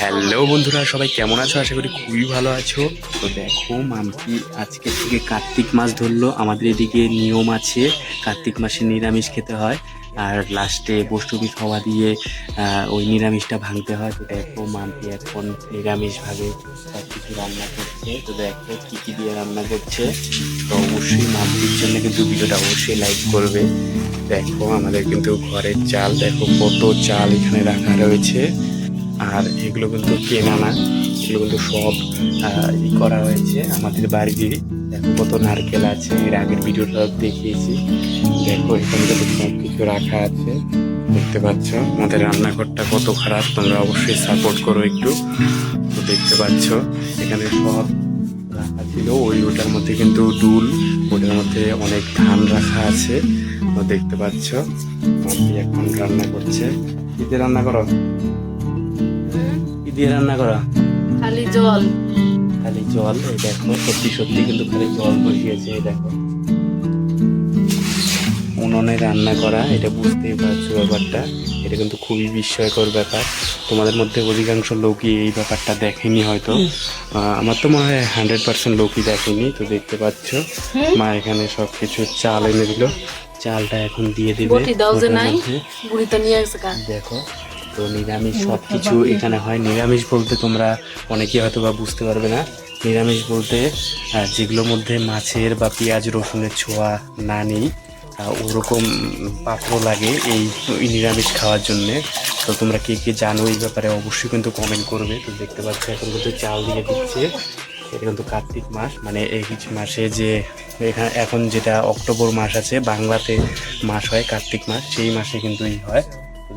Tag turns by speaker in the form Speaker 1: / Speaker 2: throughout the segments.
Speaker 1: Hello বন্ধুরা, সবাই কেমন আছো? আশা করি খুবই ভালো আছো। তো দেখো, মামকি আজকে থেকে কার্তিক মাস ধরলো। আমাদের এদিকে নিয়ম আছে, কার্তিক মাসে নিরামিষ খেতে হয়। আর লাস্টে বৈষ্ণবী খাওয়া দিয়ে ওই নিরামিষটা ভাঙতে হয়। তো দেখো, মামকি এখন নিরামিষভাবে সব কিছু রান্না করছে। তো দেখো, কী কী দিয়ে রান্না করছে। তো অবশ্যই মামকির জন্য কিন্তু ভিডিওটা অবশ্যই লাইক করবে। দেখো, আমাদের কিন্তু ঘরের চাল, দেখো কত চাল এখানে রাখা রয়েছে। আর এগুলো কিন্তু কেনা না। এগুলো কিন্তু সব ই করা হয়েছে আমাদের বাড়িতে। দেখো কত নারকেল আছে, এর আগের ভিডিওটা দেখিয়েছি। দেখো, এখানে কিন্তু সব কিছু রাখা আছে। দেখতে পাচ্ছ, আমাদের রান্নাঘরটা কত খারাপ, তোমরা অবশ্যই সাপোর্ট করো একটু। তো দেখতে পাচ্ছ, এখানে সব রাখা ছিল। ওই ওটার মধ্যে কিন্তু ডুল ওটার মধ্যে অনেক ধান রাখা আছে। তো দেখতে পাচ্ছ এখন রান্না করছে। দিয়ে রান্না করো? দিয়ে রান্না করা?
Speaker 2: খালি জল।
Speaker 1: খালি জল? এই দেখো সত্যি সত্যি কিন্তু খালি জল বসিয়েছে এই দেখো। উনুনে রান্না করা এটা বুঝতেই পারছ ব্যাপারটা। এটা কিন্তু খুবই বিস্ময়কর ব্যাপার। তোমাদের মধ্যে অধিকাংশ লোকই এই ব্যাপারটা দেখেনি হয়তো। আমার তো মনে হয় হান্ড্রেড পার্সেন্ট লোকই দেখেনি তো দেখতে পাচ্ছ। মা এখানে সব কিছু চাল এনে দিল। চালটা এখন দিয়ে দিবে দেখো। তো নিরামিষ সব কিছু এখানে হয়। নিরামিষ বলতে তোমরা অনেকেই হয়তো বা বুঝতে পারবে না। নিরামিষ বলতে যেগুলোর মধ্যে মাছের বা পেঁয়াজ রসুনের ছোঁয়া না নেই ওরকম পাত্র লাগে এই নিরামিষ খাওয়ার জন্যে। তো তোমরা কে কে জানো এই ব্যাপারে অবশ্যই কিন্তু কমেন্ট করবে। তো দেখতে পাচ্ছ এখন কিন্তু চাল দিয়ে দিচ্ছে। এটা কিন্তু কার্তিক মাস মানে এই কিছু মাসে যে এখানে এখন যেটা অক্টোবর মাস আছে বাংলাতে মাস হয় কার্তিক মাস সেই মাসে কিন্তু এই হয়।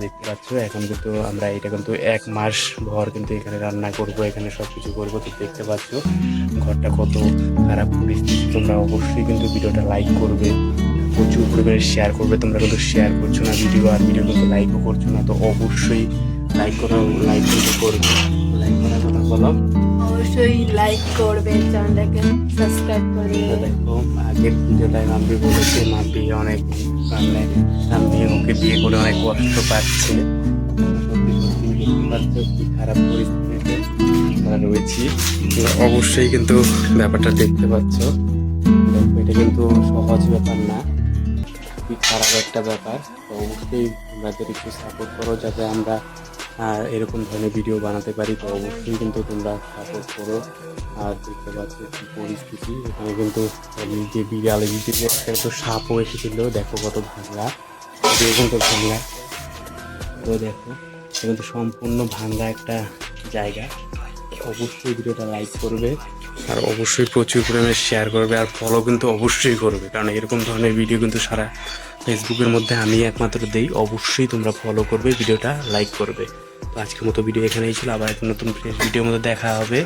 Speaker 1: দেখতে পাচ্ছ, এখন কিন্তু আমরা এটা কিন্তু এক মাস ভর কিন্তু এখানে রান্না করব, এখানে সব কিছু করব। তো দেখতে পাচ্ছ, ঘরটা কত খারাপ পরিস্থিতি। তোমরা অবশ্যই কিন্তু ভিডিওটা লাইক করবে, প্রচুর পরিমাণে শেয়ার করবে। তোমরা কিন্তু শেয়ার করছ না ভিডিও আর ভিডিও কিন্তু লাইকও করছ না। তো অবশ্যই লাইক করা লাইক কিন্তু করবে। লাইক করার কথা বলো।
Speaker 2: অবশ্যই লাইক করবে চ্যানেলটাকে সাবস্ক্রাইব করবে
Speaker 1: তো দেখো আগের ভিডিওটায় মাম্পি বলেছে মাম্পি অনেক মানে আমি ওকে বিয়ে করে অনেক কষ্ট পাচ্ছে। খারাপ পরিস্থিতিতে আমরা রয়েছি। অবশ্যই কিন্তু ব্যাপারটা দেখতে পাচ্ছ। দেখো, এটা কিন্তু সহজ ব্যাপার না। খুবই খারাপ একটা ব্যাপার। অবশ্যই আমাদের একটু সাপোর্ট করো, যাতে আমরা আহ, এরকম ধরনের ভিডিও বানাতে পারি তো অবশ্যই কিন্তু তোমরা সাপোর্ট করো। আর দেখতে পাচ্ছ কি পরিস্থিতি এখানে কিন্তু যে বিড়াল যে একটা তো সাপও এসেছিল দেখো কত ভাঙা। এরকম তো ভাঙা। তো দেখো এটা কিন্তু সম্পূর্ণ ভাঙ্গা একটা জায়গা। অবশ্যই ভিডিওটা লাইক করবে। আর অবশ্যই প্রচুর পরিমাণে শেয়ার করবে। আর ফলো কিন্তু অবশ্যই করবে। কারণ এরকম ধরনের ভিডিও কিন্তু সারা ফেসবুকের মধ্যে আমি একমাত্র দেই, অবশ্যই তোমরা ফলো করবে, ভিডিওটা লাইক করবে। তো আজকের মতো ভিডিও এখানেই ছিল, আবার একটা নতুন ভিডিওর মধ্যে দেখা হবে।